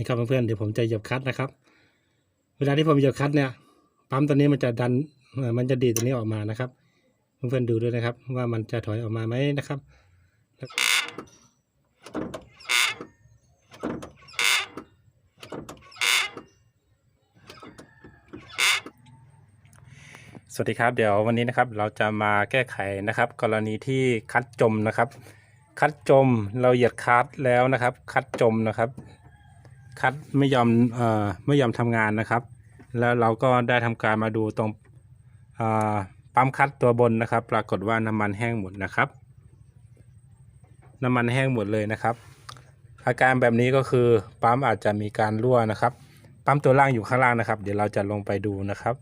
นี่ครับเพื่อนๆเดี๋ยวผมจะเหยียบคลัตนะครับ เวลาที่ผมเหยียบคลัตเนี่ยปั๊มตัวนี้มันจะดันมันจะดีตัวนี้ออกมานะครับ เพื่อนๆดูด้วยนะครับ ว่ามันจะถอยออกมาไหมนะครับสวัสดีครับเดี๋ยววันนี้นะครับเราจะมาแก้ไขนะครับ กรณีที่คัดจมนะครับ คัดจมเราเหยียดคัดแล้วนะครับ คัดจมนะครับ คัดไม่ยอมเอ่อไม่ยอมทำงานนะครับ แล้วเราก็ได้ทำการมาดูตรงปั๊มคัดตัวบนนะครับ ปรากฏว่าน้ำมันแห้งหมดนะครับ น้ำมันแห้งหมดเลยนะครับ อาการแบบนี้ก็คือปั๊มอาจจะมีการรั่วนะครับปั๊มตัวล่างอยู่ข้างล่างนะครับ เดี๋ยวเราจะลงไปดูนะครับ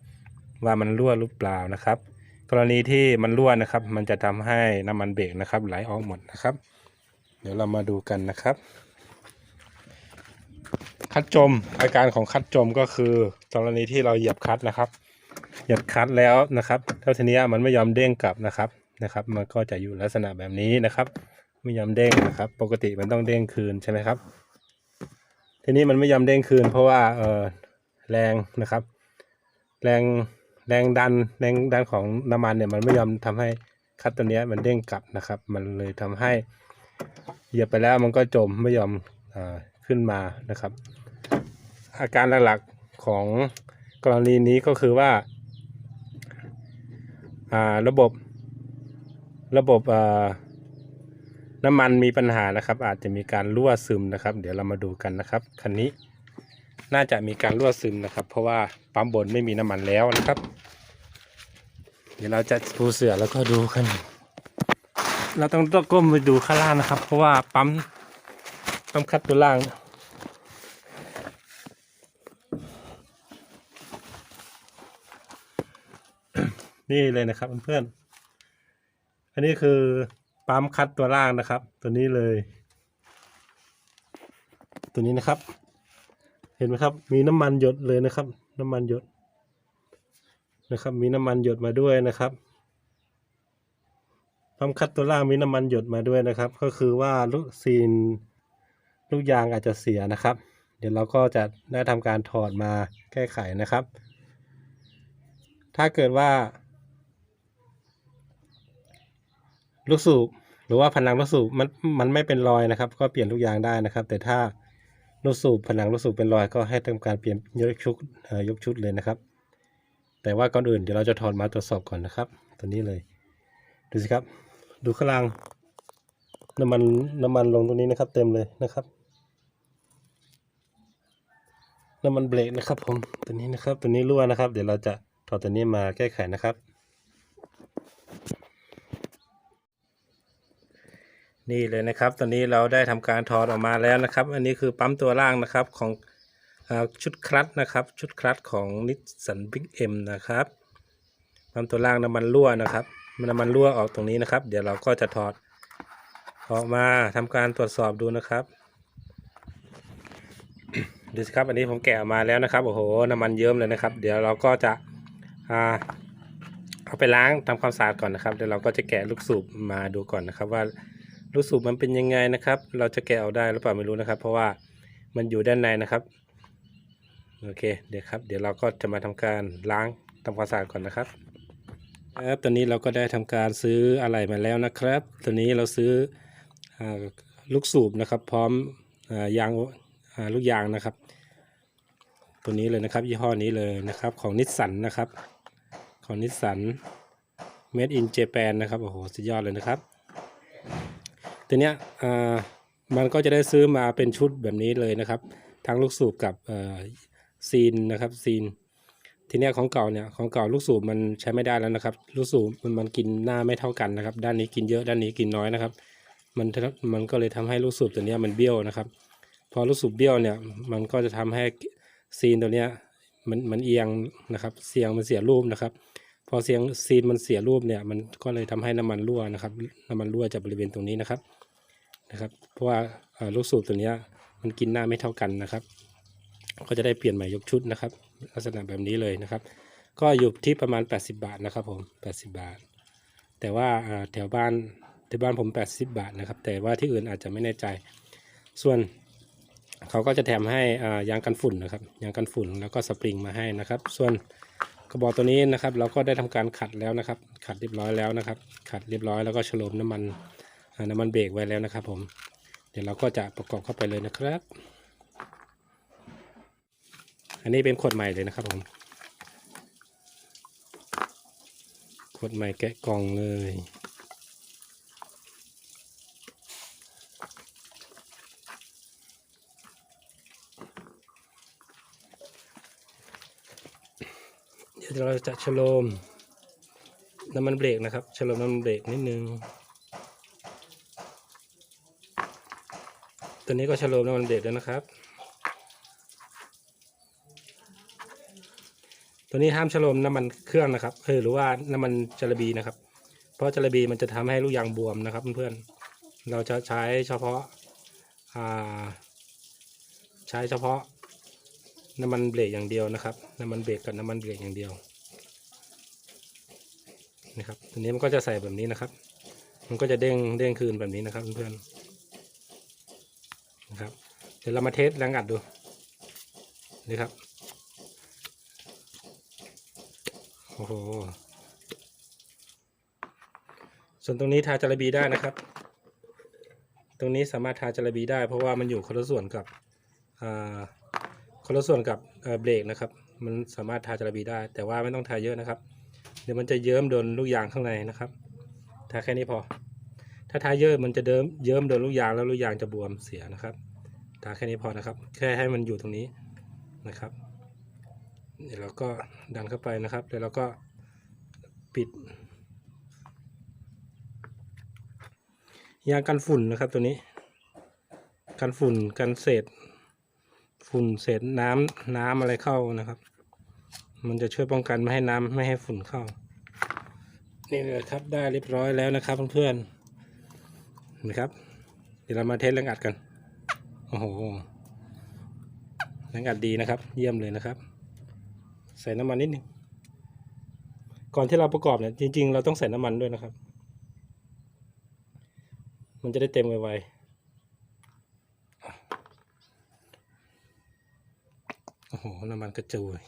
ว่ามันรั่วหรือเปล่านะครับ กรณีที่มันรั่วนะครับ มันจะทำให้น้ำมันเบรกนะครับ ไหลออกหมดนะครับ เดี๋ยวเรามาดูกันนะครับ คัดจม อาการของคัดจมก็คือกรณีที่เราเหยียบคัดนะครับ เหยียบคัดแล้วนะครับเท่าทีนี้มันไม่ยอมเด้งกลับนะครับนะครับ มันก็จะอยู่ลักษณะแบบนี้นะครับ ไม่ยอมเด้งนะครับ ปกติมันต้องเด้งคืนใช่ไหมครับ ทีนี้มันไม่ยอมเด้งคืน เพราะว่าเออแรงนะครับ แรงแรงดันแรงดันของน้ำมันเนี่ยมันไม่ยอมทำให้คัดตัวนี้มันเด้งกลับนะครับ มันเลยทำให้เหยียบไปแล้วมันก็จมไม่ยอมอขึ้นมานะครับ อาการหลักๆของกรณีนี้ก็คือว่าระบบระบบน้ำมันมีปัญหานะครับ อาจจะมีการรั่วซึมนะครับ เดี๋ยวเรามาดูกันนะครับคันนี้น่าจะมีการรั่วซึมนะครับ เพราะว่าปั๊มบนไม่มีน้ำมันแล้วนะครับ เดี๋ยวเราจะปูเสือแล้วก็ดูกัน เราต้องต้องก้มไปดูข้างล่างนะครับ เพราะว่าปั๊มปั๊มคัดตัวล่าง นี่เลยนะครับเพื่อนๆ อันนี้คือปั๊มคัดตัวล่างนะครับ ตัวนี้เลย ตัวนี้นะครับ เห็นไหมครับ มีน้ำมันหยดเลยนะครับ น้ำมันหยดนะครับ มีน้ำมันหยดมาด้วยนะครับปั๊มคัดตัวล่างมีน้ำมันหยดมาด้วยนะครับ ก็คือว่าลูกซีนลูกยางอาจจะเสียนะครับ เดี๋ยวเราก็จะได้ทำการถอดมาแก้ไขนะครับ ถ้าเกิดว่า ลูกสูบหรือว่าผนังลูกสูบมันมันไม่เป็นรอยนะครับ ก็เปลี่ยนลูกยางได้นะครับ แต่ถ้าลูกสูบผนังลูกสูบเป็นรอยก็ให้ทำการเปลี่ยนยกชุดเอ่อยกชุดเลยนะครับ แต่ว่าก่อนอื่นเดี๋ยวเราจะถอดมาตรวจสอบก่อนนะครับ ตัวนี้เลย ดูสิครับ ดูข้างล่างน้ำมันน้ำมันลงตรงนี้นะครับ เต็มเลยนะครับน้ำมันเบรกนะครับผมตัวนี้นะครับตัวนี้รั่วนะครับ เดี๋ยวเราจะถอดตัวนี้มาแก้ไขนะครับ นี่เลยนะครับ ตอนนี้เราได้ทำการถอดออกมาแล้วนะครับ อันนี้คือปั๊มตัวล่างนะครับของอชุดคลัตช์นะครับ ชุดคลัตช์ของนิสสันบิ๊กเอ็มนะครับปั๊มตัวล่างน้ำมันรั่วนะครับน้ำมันรั่วออกตรงนี้นะครับ เดี๋ยวเราก็จะถอดออกมาทำการตรวจสอบดูนะครับดูสิครับอันนี้ผมแกะมาแล้วนะครับโอ้โหน้ำมันเยิ้มเลยนะครับ เดี๋ยวเราก็จะอเอาไปล้างทำความสะอาดก่อนนะครับเดี๋ยวเราก็จะแกะลูกสูบมาดูก่อนนะครับว่า ลูกสูบมันเป็นยังไงนะครับ เราจะแกะออกได้หรือเปล่าไม่รู้นะครับ เพราะว่ามันอยู่ด้านในนะครับโอเคเดี๋ยวครับ เดี๋ยวเราก็จะมาทำการล้างทำความสะอาดก่อนนะครับครับตอนนี้เราก็ได้ทำการซื้ออะไรมาแล้วนะครับตอนนี้เราซื้ออลูกสูบนะครับ พร้อมอยางลูกยางนะครับ ตัวนี้เลยนะครับ ยี่ห้อนี้เลยนะครับ ของนิสสันนะครับ ของนิสสัน Made in Japan นะครับโอ้โหสุดยอดเลยนะครับ ตัวเนี้ยอ่ามันก็จะได้ซื้อมาเป็นชุดแบบนี้เลยนะครับ ทั้งลูกสูบกับอ่อซีนนะครับซีน ทีเนี้ยของเก่าเนี่ยของเก่าลูกสูบมันใช้ไม่ได้แล้วนะครับ ลูกสูบมันมันกินหน้าไม่เท่ากันนะครับ ด้านนี้กินเยอะด้านนี้กินน้อยนะครับ มันมันก็เลยทำให้ลูกสูบตัวเนี้ยมันเบี้ยวนะครับ พอลูกสูบเบี้ยวเนี่ยมันก็จะทำให้ซีนตัวเนี้ยมันมันเอียงนะครับ เสียงมันเสียรูปนะครับ พอเสียงซีนมันเสียรูปเนี่ยมันก็เลยทำให้น้ำมันรั่วนะครับ น้ำมันรั่วจากบริเวณตรงนี้นะครับนะครับ เพราะว่าลูกสูบตัวนี้มันกินหน้าไม่เท่ากันนะครับ ก็จะได้เปลี่ยนใหม่ยกชุดนะครับ ลักษณะแบบนี้เลยนะครับ ก็อยู่ที่ประมาณ 80 บาทนะครับผม80 บาท แต่ว่าแถวบ้านแถวบ้านผม 80 บาทนะครับ แต่ว่าที่อื่นอาจจะไม่แน่ใจ ส่วนเขาก็จะแถมให้ยางกันฝุ่นนะครับยางกันฝุ่นแล้วก็สปริงมาให้นะครับ ส่วน กระบอกตัวนี้นะครับ เราก็ได้ทำการขัดแล้วนะครับ ขัดเรียบร้อยแล้วนะครับ ขัดเรียบร้อยแล้วก็ฉลมน้ำมันน้ำมันเบรกไว้แล้วนะครับ ผม เดี๋ยวเราก็จะประกอบเข้าไปเลยนะครับ อันนี้เป็นขวดใหม่เลยนะครับผมขวดใหม่แกะกล่องเลย เราจะฉโลมน้ำมันเบรกนะครับฉโลมน้ำมันเบรกนิดนึง ตัวนี้ก็ฉโลมน้ำมันเบรกแล้วนะครับ ตัวนี้ห้ามฉโลมน้ำมันเครื่องนะครับเออหรือว่าน้ำมันจระบีนะครับ เพราะจระบีมันจะทำให้ลูกยางบวมนะครับเพื่อนๆเราจะใช้เฉพาะาใช้เฉพาะน้ำมันเบรกอย่างเดียวนะครับ น้ำมันเบรกกับน้ำมันเบรกอย่างเดียว นะครับ ตัวนี้มันก็จะใส่แบบนี้นะครับ มันก็จะเด้งเด้งคืนแบบนี้นะครับเพื่อนๆนะครับ เดี๋ยวเรามาเทสแรงอัดดูนี่ครับโอ้โหส่วนตรงนี้ทาจาระบีได้นะครับ ตรงนี้สามารถทาจาระบีได้ เพราะว่ามันอยู่คนละส่วนกับอ่าคนละส่วนกับเบรกนะครับ มันสามารถทาจาระบีได้ แต่ว่าไม่ต้องทาเยอะนะครับ ดี๋ยวมันจะเยิ้มโดนลูกยางข้างในนะครับทาแค่นี้พอ ถ้าทาเยอะมันจะเดิมเยิ้มโดนลูกยางแล้วลูกยางจะบวมเสียนะครับทาแค่นี้พอนะครับ แค่ให้มันอยู่ตรงนี้นะครับเดี๋ยวเราก็ดันเข้าไปนะครับเดี๋ยวเราก็ปิด ยางกันฝุ่นนะครับตัวนี้ กันฝุ่นกันเศษ ฝุ่นเศษน้ำน้ำอะไรเข้านะครับ มันจะช่วยป้องกันไม่ให้น้ำไม่ให้ฝุ่นเข้า นี่เลยครับได้เรียบร้อยแล้วนะครับเพื่อนๆนะครับ เดี๋ยวเรามาเทสแรงอัดกัน โอ้โหแรงอัดดีนะครับ เยี่ยมเลยนะครับ ใส่น้ำมันนิดนึงก่อนที่เราประกอบเนี่ยจริง ๆ เราต้องใส่น้ำมันด้วยนะครับ มันจะได้เต็มไวๆโอ้โห น้ำมันกระจุย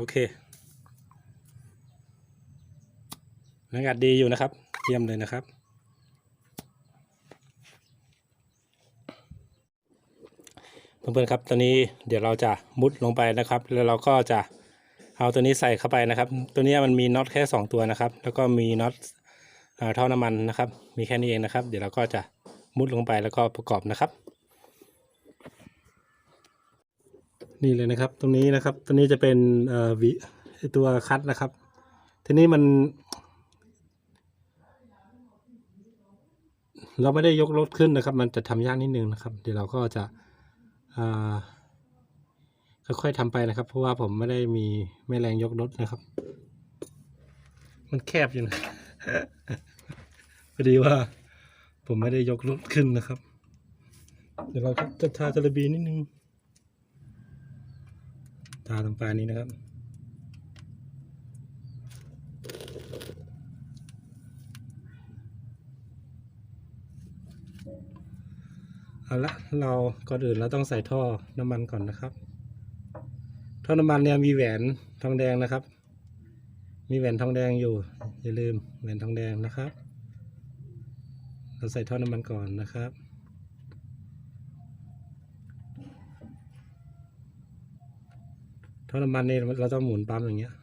โอเคแรงอัดดีอยู่นะครับ เยี่ยมเลยนะครับ เพื่อนๆครับ ตอนนี้เดี๋ยวเราจะมุดลงไปนะครับ แล้วเราก็จะเอาตัวนี้ใส่เข้าไปนะครับ ตัวนี้มันมีน็อตแค่ 2 ตัวนะครับ แล้วก็มีน็อตท่อน้ำมันนะครับ มีแค่นี้เองนะครับ เดี๋ยวเราก็จะมุดลงไปแล้วก็ประกอบนะครับ นี่เลยนะครับ ตรงนี้นะครับ ตัวนี้จะเป็นเอ่อวิตัวคัดนะครับ ทีนี้มัน เราไม่ได้ยกรถขึ้นนะครับ มันจะทำยากนิดนึงนะครับ เดี๋ยวเราก็จะค่อยๆทำไปนะครับ เพราะว่าผมไม่ได้มีแม่แรงยกรถนะครับ มันแคบอยู่นะพอดีว่า ผมไม่ได้ยกรถขึ้นนะครับ เดี๋ยวเราจะทาจระบีนิดนึง ทาตรงปลายนี้นะครับ เอาละเราก่อนอื่นเราต้องใส่ท่อน้ำมันก่อนนะครับ ท่อน้ำมันเนี่ยมีแหวนทองแดงนะครับ มีแหวนทองแดงอยู่ อย่าลืมแหวนทองแดงนะครับ เราใส่ท่อน้ำมันก่อนนะครับ ท่อน้ำมันนี่เราต้องหมุนปั๊มอย่างเงี้ย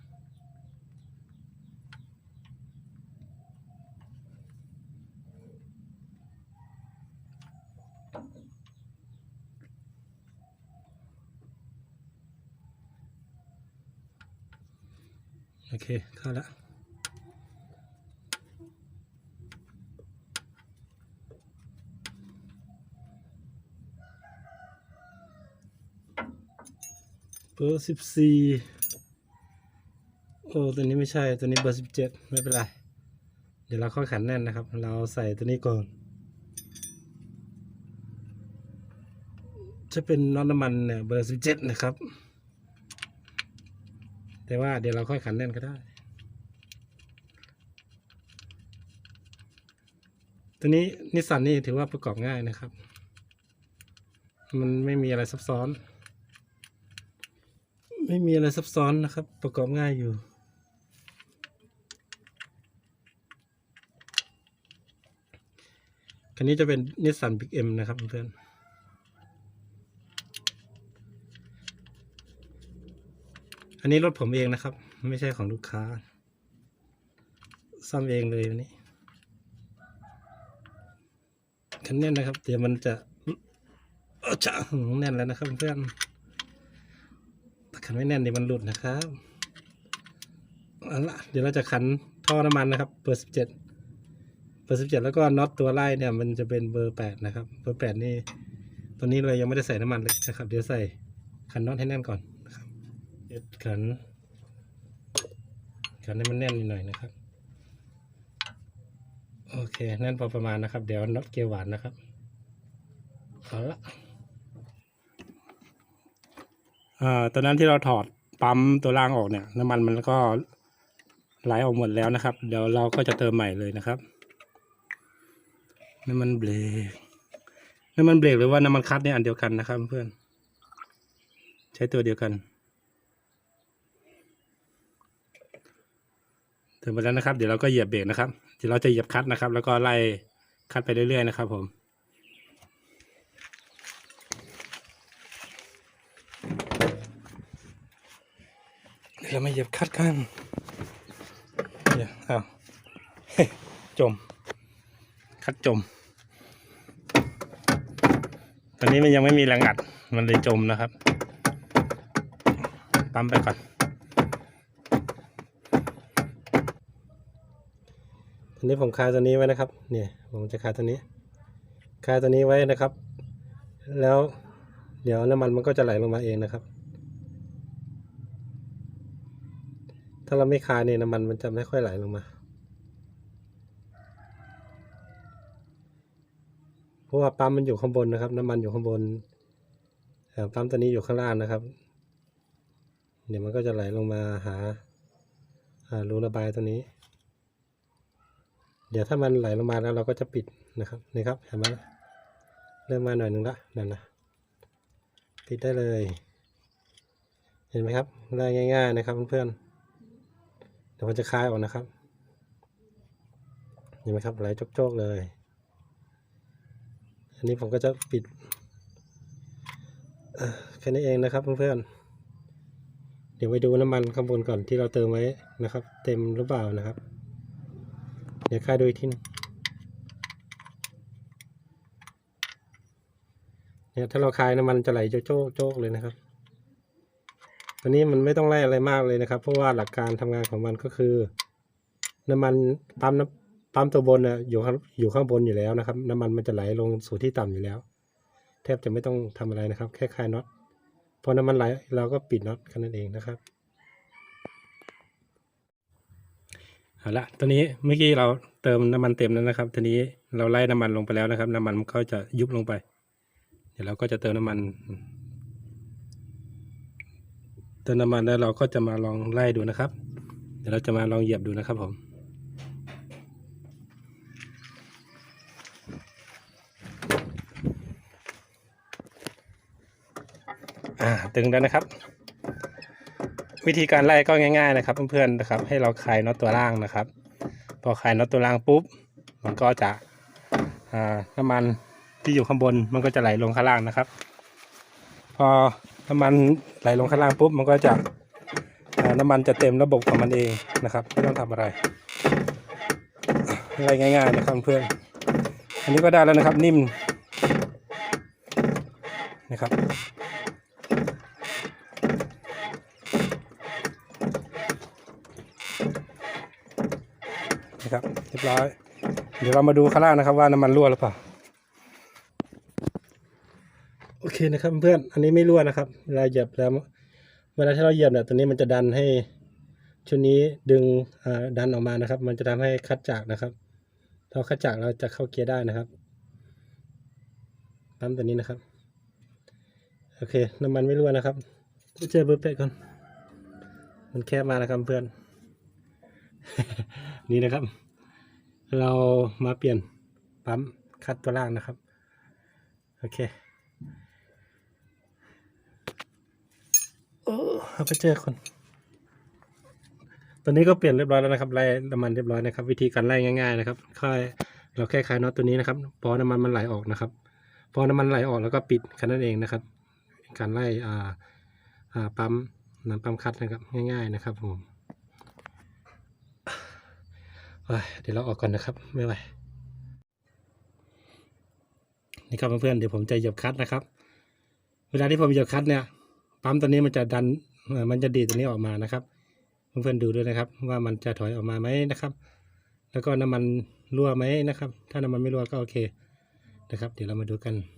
โอเค เข้าแล้ว อร์สิบสี่โอ้ตัวนี้ไม่ใช่ตัวนี้เบอร์สิบเจ็ดไม่เป็นไร เดี๋ยวเราค่อยขันแน่นนะครับ เราใส่ตัวนี้ก่อน จะเป็นน็อตน้ำมันเนี่ยเบอร์สิบเจ็ดนะครับ แต่ว่าเดี๋ยวเราค่อยขันแน่นก็ได้ ตัวนี้นิสสันนี่ถือว่าประกอบง่ายนะครับ มันไม่มีอะไรซับซ้อน ไม่มีอะไรซับซ้อนนะครับ ประกอบง่ายอยู่ คันนี้จะเป็นนิสสันบิ๊กเอ็มนะครับเพื่อนอันนี้รถผมเองนะครับ ไม่ใช่ของลูกค้า ซ่อมเองเลยวันนี้คันแน่นนะครับ เดี๋ยวมันจะอ้อจะหึงแน่นแล้วนะครับเพื่อน ถ้าคันไม่แน่นเดี๋ยวมันหลุดนะครับเอาละเดี๋ยวเราจะขันท่อน้ำมันนะครับเบอร์สิบเจ็ดเบอร์สิบเจ็ดแล้วก็น็อตตัวไล่เนี่ยมันจะเป็นเบอร์แปดนะครับ เบอร์แปดนี่ตัวนี้เรายังไม่ได้ใส่น้ำมันเลยนะครับ เดี๋ยวใส่ขันน็อตให้แน่นก่อนนะครับเดี๋ยวขันขันให้มันแน่นนิดหน่อยนะครับ โอเคแน่นพอประมาณนะครับ เดี๋ยวน็อตเกียร์หวานนะครับเอาละ อ่าตอนนั้นที่เราถอดปั๊มตัวล่างออกเนี่ย น้ำมันมันก็ไหลออกหมดแล้วนะครับ เดี๋ยวเราก็จะเติมใหม่เลยนะครับน้ำมันเบรกน้ำมันเบรกหรือว่าน้ำมันคัดเนี่ยอันเดียวกันนะครับ เพื่อนใช้ตัวเดียวกันถึงไปแล้วนะครับ เดี๋ยวเราก็เหยียบเบรกนะครับ เดี๋ยวเราจะเหยียบคัดนะครับ แล้วก็ไล่คัดไปเรื่อยๆนะครับผม เดี๋ยวเราไมาเหยียบคัดกันเดี๋ยวอ้าจม คัดจม ตอนนี้มันยังไม่มีแรงอัด มันเลยจมนะครับ ปั๊มไปก่อนทีนี้ผมคาตัวนี้ไว้นะครับ เนี่ย ผมจะคาตัวนี้ คาตัวนี้ไว้นะครับ แล้วเดี๋ยวน้ำมันมันก็จะไหลลงมาเองนะครับ ถ้าเราไม่คาเนี่ยน้ำมันมันจะไม่ค่อยไหลลงมา เพราะว่าปั๊มมันอยู่ข้างบนนะครับ น้ำมันอยู่ข้างบนเอ่ปั๊มตัวนี้อยู่ข้างล่างนะครับ เดี๋ยวมันก็จะไหลลงมาหาอ่ารูระบายตัวนี้ เดี๋ยวถ้ามันไหลลงมาแล้วเราก็จะปิดนะครับนี่ครับเห็นไหมเริ่มมาหน่อยหนึ่งละนั่นนะปิดได้เลย เห็นไหมครับได้ง่าย ๆ นะครับเพื่อนๆ เดี๋ยวมันจะคลายออกนะครับเห็นไหมครับไหลโจกๆเลย อันนี้ผมก็จะปิดแค่นี้เองนะครับเพื่อนๆเดี๋ยวไปดูน้ำมันข้างบนก่อนที่เราเติมไว้นะครับ เต็มหรือเปล่านะครับ เดี๋ยวค่ายดูอีกทีหนึงเนี่ยถ้าเราคายน้ำมันจะไหลโจ๊กโจ๊กเลยนะครับ อันนี้มันไม่ต้องไล่อะไรมากเลยนะครับ เพราะว่าหลักการทำงานของมันก็คือ น้ำมันปั๊มน้ำปั๊มตัวบนน่ะอยู่ข้างอยู่ข้างบนอยู่แล้วนะครับ น้ำมันมันจะไหลลงสู่ที่ต่ำอยู่แล้ว แทบจะไม่ต้องทำอะไรนะครับ แค่คลายน็อตพอน้ำมันไหลเราก็ปิดน็อตแค่นั้นเองนะครับเอาละตอนนี้เมื่อกี้เราเติมน้ำมันเต็มแล้วนะครับ ทีนี้เราไล่น้ำมันลงไปแล้วนะครับ น้ำมันมันก็จะยุบลงไป เดี๋ยวเราก็จะเติมน้ำมัน เติมน้ำมันแล้วเราก็จะมาลองไล่ดูนะครับ เดี๋ยวเราจะมาลองเหยียบดูนะครับผมอ่าตึงแล้วนะครับ วิธีการไล่ก็ง่าย ๆ นะครับ เพื่อนๆนะครับ ให้เราคลายน็อตตัวล่างนะครับ พอคลายน็อตตัวล่างปุ๊บ มันก็จะน้ำมันที่อยู่ข้างบนมันก็จะไหลลงข้างล่างนะครับ พอ น้ำมันไหลลงข้างล่างปุ๊บมันก็จะน้ำมันจะเต็มระบบของมันเองนะครับไม่ต้องทำอะไรไล่ง่ายๆนะครับเพื่อนอันนี้ก็ได้แล้วนะครับนิ่มนะครับนะครับเรียบร้อยเดี๋ยวเรามาดูข้างล่างนะครับว่าน้ำมันรั่วหรือเปล่า โอเคนะครับเพื่อนอันนี้ไม่รั่วนะครับเวลาเหยียบแล้ว เวลาที่เราเหยียบเนี่ยตัวนี้มันจะดันให้ชุดนี้ดึงดันออกมานะครับ มันจะทำให้คัดจากนะครับเราคัดจากเราจะเข้าเกียร์ได้นะครับปั๊มตัวนี้นะครับโอเค น้ำมันไม่รั่วนะครับเจอเบอร์แปดก่อนมันแคบมากนะครับเพื่อน นี่นะครับ เรามาเปลี่ยนปั๊มคัดตัวล่างนะครับ โอเค โอ้เอาไปเจอคนตอนนี้ก็เปลี่ยนเรียบร้อยแล้วนะครับไล่น้ำมันเรียบร้อยนะครับ วิธีการไล่ง่าย ๆ นะครับค่อยเราแค่คลายน็อตตัวนี้นะครับ พอน้ำมันมันไหลออกนะครับ พอน้ำมันไหลออกแล้วก็ปิดแค่นั้นเองนะครับ การไล่อ่าอ่าปั๊มน้ำปั๊มคัดนะครับ ง่าย ๆ นะครับผมเอ้ยเดี๋ยวเราออกก่อนนะครับไม่ไหวนี่ครับเพื่อนๆเดี๋ยวผมจะเหยียบคัดนะครับ เวลาที่ผมเหยียบคัดเนี่ย ปั๊มตัวนี้มันจะดันมันจะดีตัวนี้ออกมานะครับเพื่อนๆดูด้วยนะครับ ว่ามันจะถอยออกมาไหมนะครับ แล้วก็น้ำมันรั่วไหมนะครับ ถ้าน้ำมันไม่รั่วก็โอเคนะครับ เดี๋ยวเรามาดูกัน